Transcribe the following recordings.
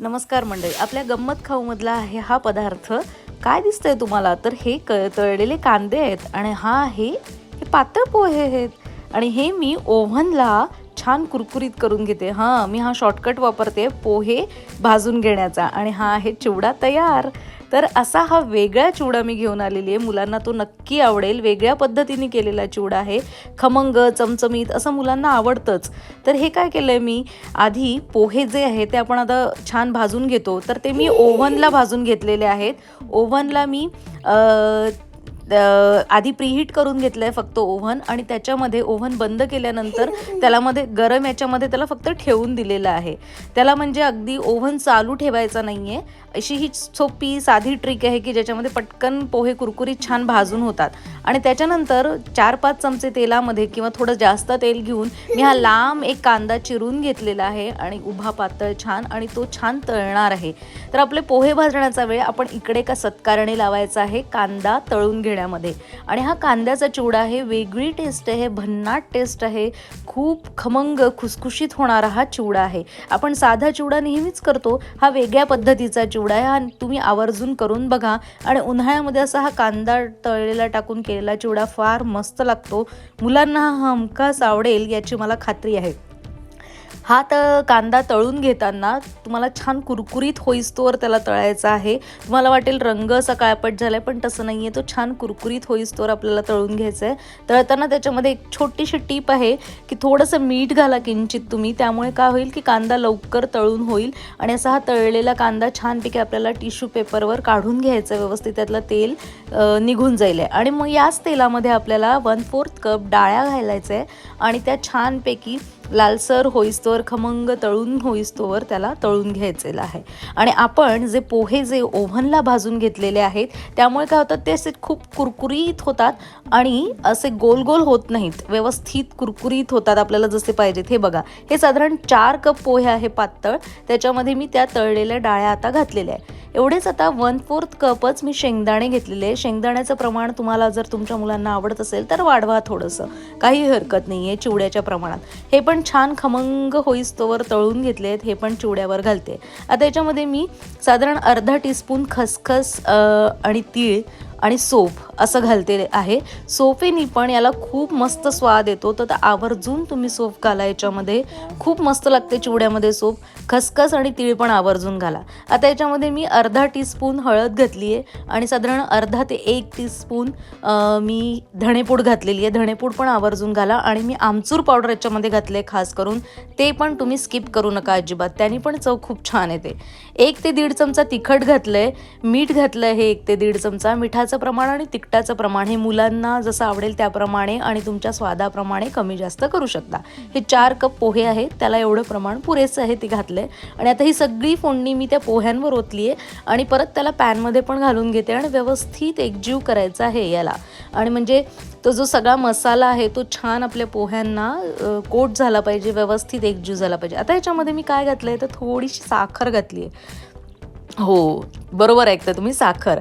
नमस्कार मंडळी आपल्या गंमत खाऊमधला आहे हा पदार्थ. काय दिसतंय तुम्हाला? तर हे क तळलेले कांदे आहेत आणि हा आहे हे पातळ पोहे आहेत. आणि हे मी ओव्हनला छान कुरकुरीत करून घेते. हां मी हा शॉर्टकट वापरते पोहे भाजून घेण्याचा. आणि हा आहे चिवडा तयार. तर असा हा वेगळा चिवडा मी घेऊन आलेली आहे. मुलांना तो नक्की आवडेल. वेगळ्या पद्धतीने केलेला चिवडा आहे. खमंग चमचमीत असं मुलांना आवडतंच. तर हे काय केलं आहे मी? आधी पोहे जे आहे ते आपण आता छान भाजून घेतो. तर ते मी ओव्हनला भाजून घेतलेले आहेत. ओव्हनला मी आधी प्रीहीट करून घेतलं आहे फक्त ओव्हन आणि त्याच्यामध्ये ओव्हन बंद केल्यानंतर त्याला मध्ये गरम याच्यामध्ये त्याला फक्त ठेवून दिलेलं आहे. त्याला म्हणजे अगदी ओव्हन चालू ठेवायचा नाही आहे अशी ही सोपी साधी ट्रिक आहे की ज्याच्यामध्ये पटकन पोहे कुरकुरीत छान भाजून होतात. आणि त्याच्यानंतर चार पाच चमचे तेलामध्ये किंवा थोडं जास्त तेल घेऊन मी हा लांब एक कांदा चिरून घेतलेला आहे आणि उभा पातळ छान आणि तो छान तळणार आहे. तर आपले पोहे भाजण्याचा वेळ आपण इकडे का सत्कारणे लावायचा आहे. कांदा तळून घेण्यामध्ये आणि हा कांद्याचा चिवडा आहे वेगळी टेस्ट आहे भन्नाट टेस्ट आहे खूप खमंग खुसखुशीत होणारा हा चिवडा आहे. आपण साधा चिवडा नेहमीच करतो हा वेगळ्या पद्धतीचा चिवडा आहे हा तुम्ही आवर्जून करून बघा. आणि उन्हाळ्यामध्ये असा हा कांदा तळलेला टाकून केलेला चिवडा फार मस्त लागतो. मुलांना हा हमखास आवडेल याची मला खात्री आहे. हा तर कांदा तळून घेताना तुम्हाला छान कुरकुरीत होईस्तोवर त्याला तळायचा आहे. तुम्हाला वाटेल रंग असा काळपट आहे पण तसं नाही आहे तो छान कुरकुरीत होईस्तोवर आपल्याला तळून घ्यायचा आहे तळताना त्याच्यामध्ये एक छोटीशी टीप आहे की थोडंसं मीठ घाला किंचित तुम्ही. त्यामुळे काय होईल की कांदा लवकर तळून होईल आणि असा हा तळलेला कांदा छानपैकी आपल्याला टिश्यू पेपरवर काढून घ्यायचं आहे व्यवस्थित. त्यातलं तेल निघून जाईल आहे. आणि मग याच तेलामध्ये आपल्याला वन फोर्थ कप डाळ्या घालायचं आहे आणि त्या छानपैकी लालसर होईस्तोवर खमंग तळून होईस्तोवर त्याला तळून घ्यायचेलं आहे. आणि आपण जे पोहे जे ओव्हनला भाजून घेतलेले आहेत त्यामुळे काय होतात ते असे खूप कुरकुरीत होतात आणि असे गोल गोल होत नाहीत. व्यवस्थित कुरकुरीत होतात आपल्याला जसे पाहिजेत. हे बघा हे साधारण चार कप पोहे आहे पातळ. त्याच्यामध्ये मी त्या तळलेल्या डाळ्या आता घातलेल्या आहे एवढेच आता वन फोर्थ कपच मी शेंगदाणे घेतलेले शेंगदाण्याचं प्रमाण तुम्हाला जर तुमच्या मुलांना आवडत असेल तर वाढवा थोडंसं. काही हरकत नाही आहे चिवड्याच्या प्रमाणात. हे पण छान खमंग होईस्तोवर तळून घेतले आहेत. हे पण चिवड्यावर घालते. आता याच्यामध्ये मी साधारण अर्धा टीस्पून खसखस आणि तीळ आणि सोप असं घालते आहे. सोफेनी पण याला खूप मस्त स्वाद येतो. तर आवर्जून तुम्ही सोफ घाला याच्यामध्ये खूप मस्त लागते चिवड्यामध्ये सोप खसखस आणि तीळ पण आवर्जून घाला. आता याच्यामध्ये मी अर्धा टीस्पून हळद घातली आहे आणि साधारण अर्धा ते एक टीस्पून मी धणेपूड घातलेली आहे. धणेपूड पण आवर्जून घाला आणि मी आमचूर पावडर याच्यामध्ये घातले खास करून. ते पण तुम्ही स्किप करू नका अजिबात. त्यांनी पण चव खूप छान येते. एक ते दीड चमचा तिखट घातलं आहे मीठ घातलं आहे एक ते दीड चमचा. मिठाचं प्रमाण आणि तिखटाचं प्रमाण हे मुलांना जसं आवडेल त्याप्रमाणे आणि तुमच्या स्वादाप्रमाणे कमी जास्त करू शकता. हे चार कप पोहे आहेत त्याला एवढं प्रमाण पुरेसं आहे ते घातलं आहे आणि आता ही सगळी फोडणी मी त्या पोह्यांवर ओतली आहे आणि परत त्याला पॅनमध्ये पण घालून घेते आणि व्यवस्थित एकजीव करायचा आहे याला. आणि म्हणजे तो जो सगळा मसाला आहे तो छान आपल्या पोह्यांना कोट झाला पाहिजे व्यवस्थित एकजीव झाला पाहिजे. आता याच्यामध्ये मी काय घातलं आहे तर थोडीशी साखर घातली आहे हो बरोबर ऐकता तुम्ही साखर.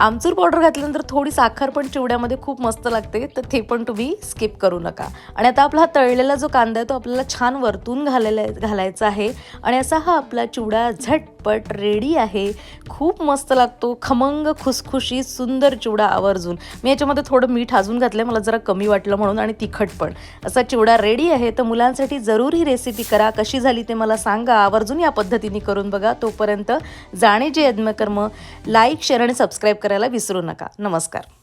आमचूर पावडर घातल्यानंतर थोडी साखर पण चिवड्यामध्ये खूप मस्त लागते तर ते पण तुम्ही स्किप करू नका. आणि आता आपला हा तळलेला जो कांदा आहे तो आपल्याला छान वरतून घालायला घालायचा आहे. आणि असा हा आपला चिवडा झटपट रेडी आहे. खूप मस्त लागतो खमंग खुसखुशी सुंदर चिवडा आवर्जून. मी याच्यामध्ये थोडं मीठ अजून घातलं मला जरा कमी वाटलं म्हणून आणि तिखट पण. असा चिवडा रेडी आहे तर मुलांसाठी जरूर ही रेसिपी करा. कशी झाली ते मला सांगा. आवर्जून या पद्धतीने करून बघा. तोपर्यंत जाणे जे यज्ञकर्म लाईक शेअर आणि सबस्क्राईब करायला विसरू नका. नमस्कार.